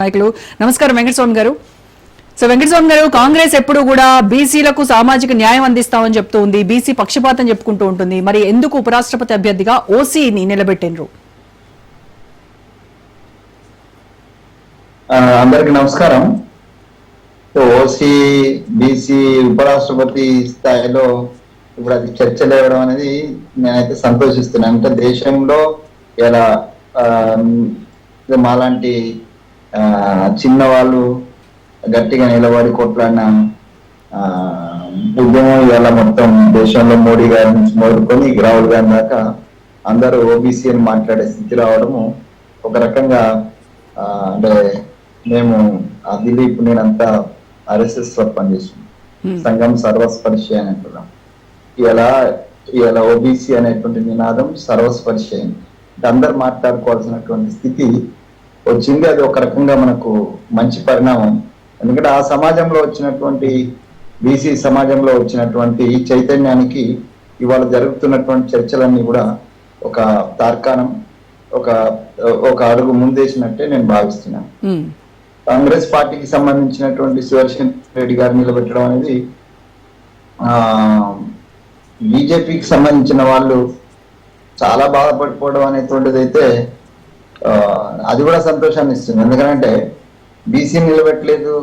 నాయకులు నమస్కారం వెంకటస్వామి గారు. సో వెంకటస్వామి గారు కాంగ్రెస్ ఎప్పుడు కూడా బీసీలకు సామాజిక న్యాయం అందిస్తామని చెప్తూ ఉంది బీసీ పక్షపాతం చెప్పుకుంటూ ఉంటుంది. మరి ఎందుకు ఉపరాష్ట్రపతి అభ్యర్థిగా ఓసీని నిలబెట్టినరు అందరికి నమస్కారం. సో ఓసీ బీసీ ఉపరాష్ట్రపతి స్థాయిలో ఇప్పుడు అది చర్చ లేవడం అనేది నేనైతే సంతోషిస్తున్నాను. అంటే దేశంలో ఇలా మాలాంటి ఆ, చిన్న వాళ్ళు గట్టిగా నిలబడి కొట్లాడిన ఆ, ఉద్యమం ఇవాళ మొత్తం దేశంలో మోడీ గారి నుంచి మొదలుకొని రాహుల్ గారి దాకా అందరూ ఓబీసీ అని మాట్లాడే స్థితి రావడము ఒక రకంగా అంటే మేము ఆ దిలీప్ నేనంతా ఆర్ఎస్ఎస్లో పనిచేస్తున్నాం. సంఘం సర్వస్పర్శి అని అంటున్నాం. ఇలా ఇలా ఓబీసీ అనేటువంటి నినాదం సర్వస్పర్శి అయింది. అందరు మాట్లాడుకోవాల్సినటువంటి స్థితి వచ్చింది. అది ఒక రకంగా మనకు మంచి పరిణామం. ఎందుకంటే ఆ సమాజంలో వచ్చినటువంటి బీసీ సమాజంలో వచ్చినటువంటి చైతన్యానికి ఇవాళ జరుగుతున్నటువంటి చర్చలన్నీ కూడా ఒక తార్కాణం ఒక ఒక అడుగు ముందేసినట్టే నేను భావిస్తున్నాను. కాంగ్రెస్ పార్టీకి సంబంధించినటువంటి సుదర్శన్ రెడ్డి గారు నిలబెట్టడం అనేది ఆ బీజేపీకి సంబంధించిన వాళ్ళు చాలా బాధపడిపోవడం అనేటువంటిది అయితే అది కూడా సంతోషాన్ని ఇస్తుంది. ఎందుకంటే బీసీ నిలబెట్టలేదు.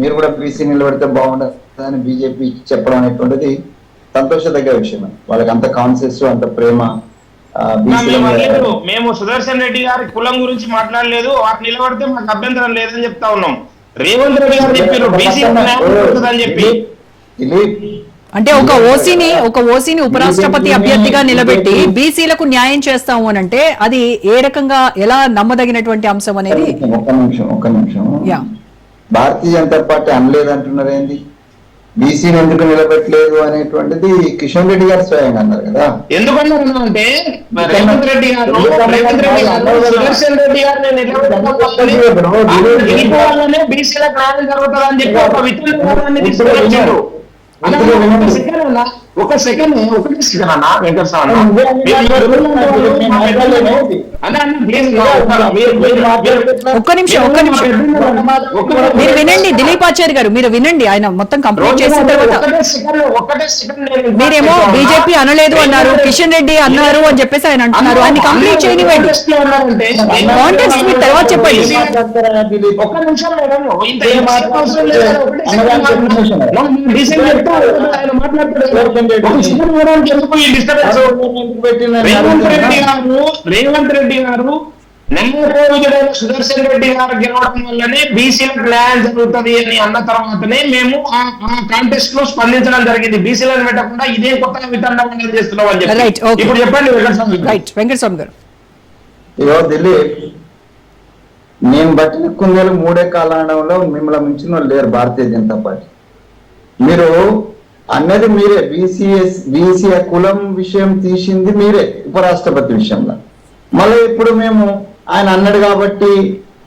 మీరు కూడా బీసీ నిలబెడితే బాగుండదు అని బీజేపీ చెప్పడం అనేటువంటిది సంతోషదగ్గ విషయం వాళ్ళకి అంత కాన్సెస్ అంత ప్రేమ మేము సుదర్శన్ రెడ్డి గారి కులం గురించి మాట్లాడలేదు. వారు నిలబడితే మాకు అభ్యంతరం లేదని చెప్తా ఉన్నాం. రేవంత్ రెడ్డి గారు చెప్పారు. బీసీ అని చెప్పి. అంటే ఒక ఓసీని ఒక ఓసీని ఉపరాష్ట్రపతి అభ్యర్థిగా నిలబెట్టి బీసీలకు న్యాయం చేస్తాము అని అంటే అది ఏ రకంగా ఎలా నమ్మదగినటువంటి అంశం అనేది? ఒక్క నిమిషం ఒక్క నిమిషం యా. భారతీయ జనతా పార్టీ అనలేదు అంటున్నారు ఏంది? బీసీని ఎందుకు నిలబెట్టలేదు అనేటువంటిది కిషన్ రెడ్డి గారు స్వయంగా అన్నారు కదా. ఎందుకన్నారు అంటే రేవంత్ రెడ్డి గారు రేవంత్ రెడ్డి గారు సుదర్శన్ రెడ్డి గారిని నిలబెట్టడం వల్లనే బీసీలకు న్యాయం జరుగుతుంది అని చెప్పి ఒక విత్తనాన్ని తీసుకొచ్చారు Anteriormente. ఒక సెకండ్ ఒకటి సెకండ్ అన్న వెంకటస్వామి ఒక్క- నిమిషం ఒక్క నిమిషం ఒక్క- మీరు వినండి దిలీప్ ఆచార్య గారు మీరు వినండి ఆయన మొత్తం కంప్లీట్ చేసిన తర్వాత మీరేమో బీజేపీ అనలేదు అన్నారు కిషన్ రెడ్డి అన్నారు అని చెప్పేసి ఆయన అంటున్నారు ఆయన కంప్లీట్ చేయనివ్వండి Context మీరు తర్వాత చెప్పండి. ఒక్క నిమిషం మేడం రేవంత్ రెడ్డి గారు సుదర్శన్ రెడ్డి గారు గెలవడం వల్లనే బీసీలకు న్యాయం జరుగుతుంది అని అన్న తర్వాతనే మేము ఆ కాంటెస్ట్లో స్పందించడం జరిగింది. బీసీలను పెట్టకుండా ఇదే కొత్తగా వితండం చేస్తున్నాం అని చెప్పి. ఇప్పుడు చెప్పండి వెంకటస్వామి గారు. రైట్ వెంకటస్వామి గారు. ఇగో దిలీప్ నేను బట్టిన కుందేలు మూడే కాలంలో మిమ్మల్ని మించిన వాళ్ళు లేరు భారతీయ జనతా పార్టీ. మీరు అన్నది మీరే. బీసీఎస్ బీసీ కులం విషయం తీసింది మీరే ఉపరాష్ట్రపతి విషయంలో. మళ్ళీ ఇప్పుడు మేము ఆయన అన్నాడు కాబట్టి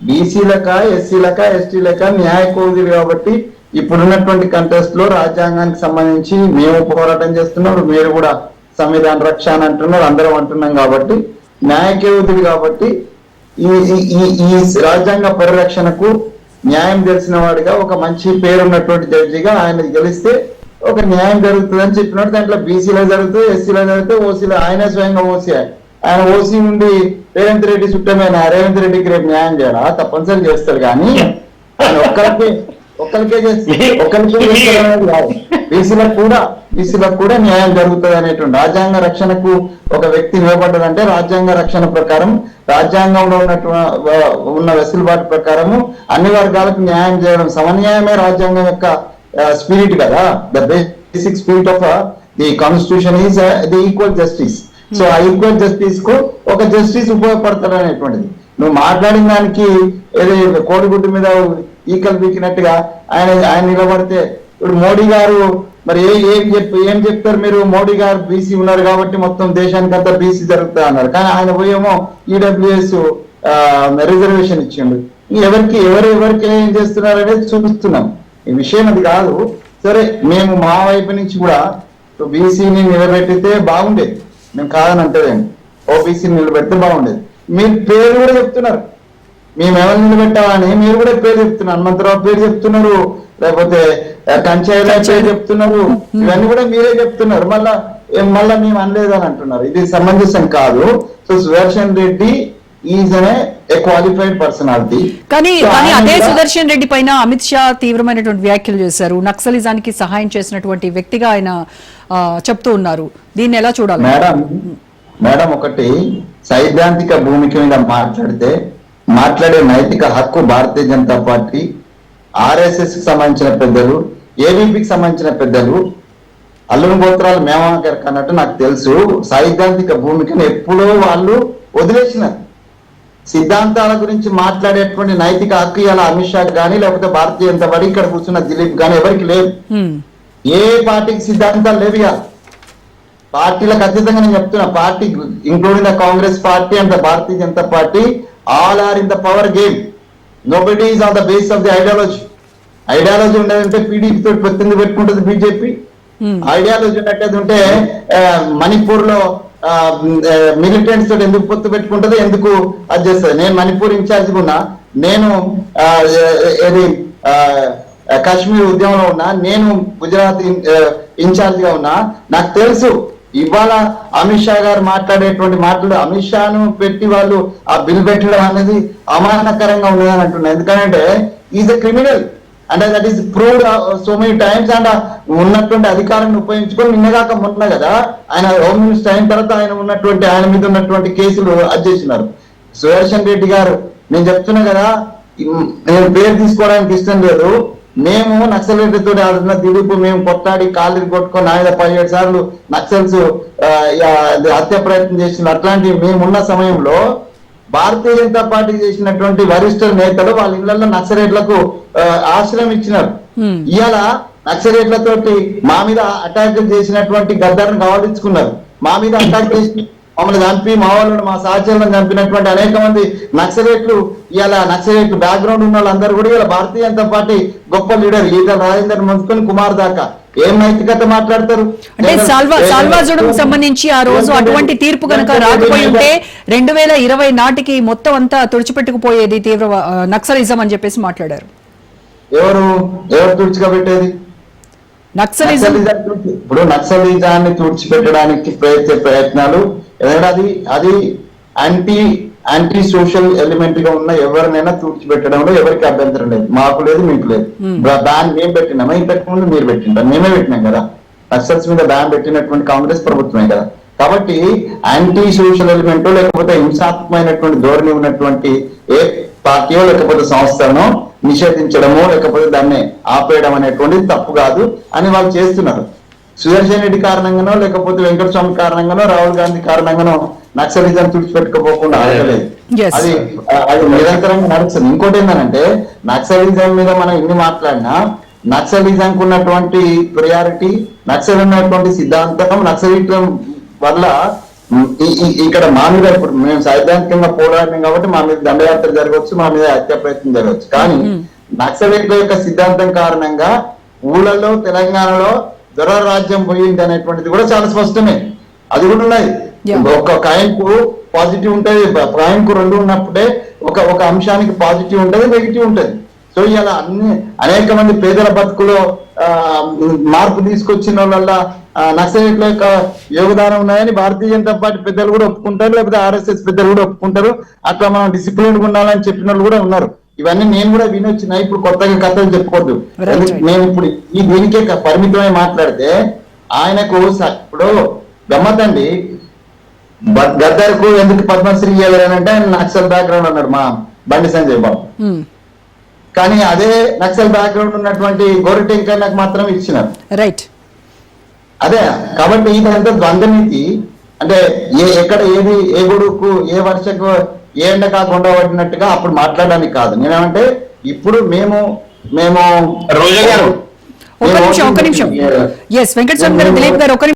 బీసీలక ఎస్సీలక ఎస్టీలక న్యాయ కోవిదులు కాబట్టి ఇప్పుడున్నటువంటి కంటెస్ట్లో రాజ్యాంగానికి సంబంధించి మేము పోరాటం చేస్తున్నాం మీరు కూడా సంవిధాన రక్ష అని అంటున్నారు అందరం అంటున్నాం కాబట్టి న్యాయ కాబట్టి ఈ ఈ- ఈ ఈ రాజ్యాంగ పరిరక్షణకు న్యాయం తెలిసిన వాడిగా ఒక మంచి పేరున్నటువంటి జడ్జిగా ఆయన గెలిస్తే ఒక న్యాయం జరుగుతుందని చెప్పినట్టు దాంట్లో బీసీలో జరుగుతుంది ఎస్సీలో జరుగుతుంది ఓసీలో ఆయన స్వయంగా ఓసీ ఆయన ఓసీ నుండి రేవంత్ రెడ్డి చుట్టమైన రేవంత్ రెడ్డికి రేపు న్యాయం చేయడా తప్పనిసరి చేస్తాడు కానీ ఆయన ఒక్కరికి ఒక్కరికే చేస్తే కాదు. బీసీలకు కూడా బీసీలకు కూడా న్యాయం జరుగుతుంది అనేటువంటి రాజ్యాంగ రక్షణకు ఒక వ్యక్తి నిలబడ్డాడంటే రాజ్యాంగ రక్షణ ప్రకారం రాజ్యాంగంలో ఉన్నటువంటి ఉన్న వెసులుబాటు ప్రకారము అన్ని వర్గాలకు న్యాయం చేయడం సమన్యాయమే రాజ్యాంగం యొక్క స్పిరిట్ కదా. The basic spirit of the constitution is the equal justice so ఆ ఈక్వల్ జస్టిస్కు ఒక జస్టిస్ ఉపయోగపడతారు అనేటువంటిది. నువ్వు మాట్లాడిన దానికి ఏదో కోడిగుడ్డు మీద ఈకలు పీకినట్టుగా ఆయన ఆయన నిలబడితే ఇప్పుడు మోడీ గారు మరి ఏ ఏం చెప్పి ఏం చెప్తారు మీరు? మోడీ గారు బీసీ ఉన్నారు కాబట్టి మొత్తం దేశానికి అంతా బీసీ జరుగుతా అన్నారు. కానీ ఆయన పోయేమో ఈడబ్ల్యూఎస్ రిజర్వేషన్ ఇచ్చిండు. ఎవరికి ఎవరు ఎవరికి ఏం చేస్తున్నారు అనేది చూపిస్తున్నాం. ఈ విషయం అది కాదు. సరే మేము మా వైపు నుంచి కూడా బీసీని నిలబెట్టితే బాగుండేది. మేము కాదని అంటేదేండి ఓబీసీని నిలబెడితే బాగుండేది. మీరు పేరు కూడా చెప్తున్నారు. మేము ఎవరు నిలబెట్టామని మీరు కూడా పేరు చెప్తున్నారు. హనుమంతరావు పేరు చెప్తున్నారు. లేకపోతే కంచాయల పేరు చెప్తున్నారు. ఇవన్నీ కూడా మీరే చెప్తున్నారు. మళ్ళా మళ్ళా మేము అనలేదు అని అంటున్నారు. ఇది సమంజసం కాదు. సో సుదర్శన్ రెడ్డి కానీ కానీ అదే సుదర్శన్ రెడ్డి పైన అమిత్ షా తీవ్రమైనటువంటి వ్యాఖ్యలు చేశారు. నక్సలిజానికి సహాయం చేసినటువంటి వ్యక్తిగా ఆయన చెప్తూ ఉన్నారు. దీన్ని ఎలా చూడాలి? మేడం మేడం ఒకటి సైద్ధాంతిక భూమిక మీద మాట్లాడితే మాట్లాడే నైతిక హక్కు భారతీయ జనతా పార్టీ ఆర్ఎస్ఎస్కి సంబంధించిన పెద్దలు ఏబీపీకి సంబంధించిన పెద్దలు అల్లుని గోత్రాలు మేమాకర్ అన్నట్టు నాకు తెలుసు. సైద్ధాంతిక భూమికను ఎప్పుడో వాళ్ళు వదిలేసినారు. సిద్ధాంతాల గురించి మాట్లాడేటువంటి నైతిక హక్కు ఇలా అమిత్ షా కానీ లేకపోతే భారతీయ జనతా పార్టీ ఇక్కడ కూర్చున్న దిలీప్ కానీ ఎవరికి లేదు హ్మ్. ఏ పార్టీకి సిద్ధాంతాలు లేవు ఇక. పార్టీలకు అతీతంగా నేను చెప్తున్నా party including the Congress party and the Bharatiya Janata party all are in the power game. Nobody is on the base of the ideology ideology ఉండదంటే పీడీపీ తోటి పెత్తింది పెట్టుకుంటుంది బీజేపీ. ఐడియాలజీ ఉన్నట్టయితే ఉంటే మణిపూర్లో మిలిటెంట్స్ తోటి ఎందుకు పొత్తు పెట్టుకుంటది? ఎందుకు అది చేస్తుంది నేను మణిపూర్ ఇన్ఛార్జ్ ఉన్నా నేను ఆ, ఏది ఆ, కాశ్మీర్ ఉద్యమంలో ఉన్నా నేను గుజరాత్ ఇన్ఛార్జ్గా ఉన్నా నాకు తెలుసు ఇవాళ అమిత్ షా గారు మాట్లాడేటువంటి మాటలు అమిత్ షాను పెట్టి వాళ్ళు ఆ బిల్ పెట్టడం అనేది అమానకరంగా ఉన్నదని అంటున్నారు ఎందుకంటే ఈజ్ ఎ క్రిమినల్ అంటే that is proved so many times and ఉన్నటువంటి అధికారాన్ని ఉపయోగించుకొని నిన్నగాక మొన్న కదా ఆయన హోమ్ మినిస్టర్ అయిన తర్వాత ఆయన ఉన్నటువంటి ఆయన మీద ఉన్నటువంటి కేసులు అది చేసినారు. సుదర్శన్ రెడ్డి గారు నేను చెప్తున్నా కదా నేను పేరు తీసుకోవడానికి ఇష్టం లేదు. మేము నక్సలైట్లతో ఆడుతున్న దిలీప్ మేము కొట్టాడి కాళ్ళు కొట్టుకొని ఆయన పదిహేడు సార్లు నక్సల్స్ హత్య ప్రయత్నం చేసిన అట్లాంటి మేమున్న సమయంలో భారతీయ జనతా పార్టీ చేసినటువంటి వరిష్ఠ నేతలు వాళ్ళ ఇళ్ళలో నక్సలైట్లకు ఆ, ఆశ్రయం ఇచ్చినారు. ఇవాళ నక్సలైట్లతోటి మా మీద అటాక్ చేసినటువంటి గద్దర్ని కావాలించుకున్నారు మా మీద అటాక్ చేసి మమ్మల్ని చంపి మా వాళ్ళని మా సహచరులను చంపినటువంటి అనేక మంది నక్సలైట్లు ఇవాళ నక్సలైట్ బ్యాక్గ్రౌండ్ ఉన్న వాళ్ళందరూ కూడా ఇవాళ భారతీయ జనతా పార్టీ గొప్ప లీడర్ ఈటల రాజేందర్ ముంచుకొని కుమార్ దాకా. ఏం నైతికత మాట్లాడతారు? అంటే సాల్వా సాల్వాజుడం సంబంధించి ఆ రోజు అటువంటి తీర్పు కనుక రాకపోయి ఉంటే రెండు వేల ఇరవై నాటికి మొత్తం అంతా తుడిచిపెట్టుకుపోయేది తీవ్ర నక్సలిజం అని చెప్పేసి మాట్లాడారు. ఎవరు? ఎవరు తుడిచికబెట్టేది నక్సలిజం ఇప్పుడు నక్సలిజాన్ని తుడిచిపెట్టడానికి ప్రయత్న ప్రయత్నాలు ఎందుకంటే అది అది యాంటీ యాంటీ సోషల్ ఎలిమెంట్గా ఉన్న ఎవరినైనా తుడిచిపెట్టడంలో ఎవరికి అభ్యంతరం లేదు. మాకు లేదు మీకు లేదు. బ్యాన్ మేము పెట్టినామా ఇంతకు ముందు మీరు పెట్టింటాం మేమే పెట్టినాం కదా. నక్సల్స్ మీద బ్యాన్ పెట్టినటువంటి కాంగ్రెస్ ప్రభుత్వమే కదా. కాబట్టి యాంటీ సోషల్ ఎలిమెంట్ లేకపోతే హింసాత్మకమైనటువంటి ధోరణి ఉన్నటువంటి ఏ పార్టీయో లేకపోతే సంస్థను నిషేధించడమో లేకపోతే దాన్ని ఆపేయడం అనేటువంటిది తప్పు కాదు అని వాళ్ళు చేస్తున్నారు. సుదర్శన్ రెడ్డి కారణంగానో లేకపోతే వెంకటస్వామి కారణంగానో రాహుల్ గాంధీ కారణంగానో నక్సలిజం తుడిచిపెట్టుకోపోకుండా ఆగలేదు. అది అది నిరంతరంగా నడుస్తుంది. ఇంకోటి ఏంటంటే నక్సలిజం మీద మనం ఎన్ని మాట్లాడినా నక్సలిజం ఉన్నటువంటి ప్రియారిటీ నక్సల్ ఉన్నటువంటి సిద్ధాంతం నక్సలిజం వల్ల ఇక్కడ మా మీద ఇప్పుడు మేము సైద్ధాంతికంగా పోరాడినాం కాబట్టి మా మీద దండయాత్ర జరగవచ్చు మా మీద హత్య ప్రయత్నం జరగవచ్చు. కానీ నక్సలైట్ల యొక్క సిద్ధాంతం కారణంగా ఊళ్ళలో తెలంగాణలో రాజ్యం పోయింది అనేటువంటిది కూడా చాలా స్పష్టమే. అది కూడా ఉన్నది Yeah. ఒక కాయిన్కు పాజిటివ్ ఉంటది కాయిన్కు రెండు ఉన్నప్పుడే ఒక ఒక అంశానికి పాజిటివ్ ఉంటది నెగిటివ్ ఉంటది. సో ఇలా అన్ని అనేక మంది పేదల బతుకులో ఆ, మార్పు తీసుకొచ్చిన వాళ్ళ నక్సలైట్ల యొక్క యోగదానం ఉన్నాయని భారతీయ జనతా పార్టీ పెద్దలు కూడా ఒప్పుకుంటారు లేకపోతే ఆర్ఎస్ఎస్ పెద్దలు కూడా ఒప్పుకుంటారు. అట్లా మనం డిసిప్లిన్ ఉండాలని చెప్పిన వాళ్ళు కూడా ఉన్నారు. ఇవన్నీ నేను కూడా వినొచ్చిన. ఇప్పుడు కొత్తగా కథలు right. మేము ఇప్పుడు ఈ దీనికే పరిమితమై మాట్లాడితే ఆయనకు ఇప్పుడు గమ్మతండి గద్దర్కు ఎందుకు పద్మశ్రీ ఇవ్వలేదంటే ఆయన నక్సల్ బ్యాక్గ్రౌండ్ అన్నాడు మా బండి సంజయ్ బాబు. కానీ అదే నక్సల్ బ్యాక్గ్రౌండ్ ఉన్నటువంటి గోరిటెంకర్లకు మాత్రం ఇచ్చినారు. రైట్ అదే కాబట్టి ఇదంతా ద్వంద్వ నీతి. అంటే ఏ ఎక్కడ ఏది ఏ గొడుగుకు ఏ వర్షకు ఏ ఎండ కాకుండా పడినట్టుగా అప్పుడు మాట్లాడడానికి కాదు. నేనేమంటే ఇప్పుడు మేము మేము రోజా గారు. ఒక్క నిమిషం ఒక్క నిమిషం. ఎస్ వెంకటస్వామి గారు దిలీప్ గారు నిమిషం.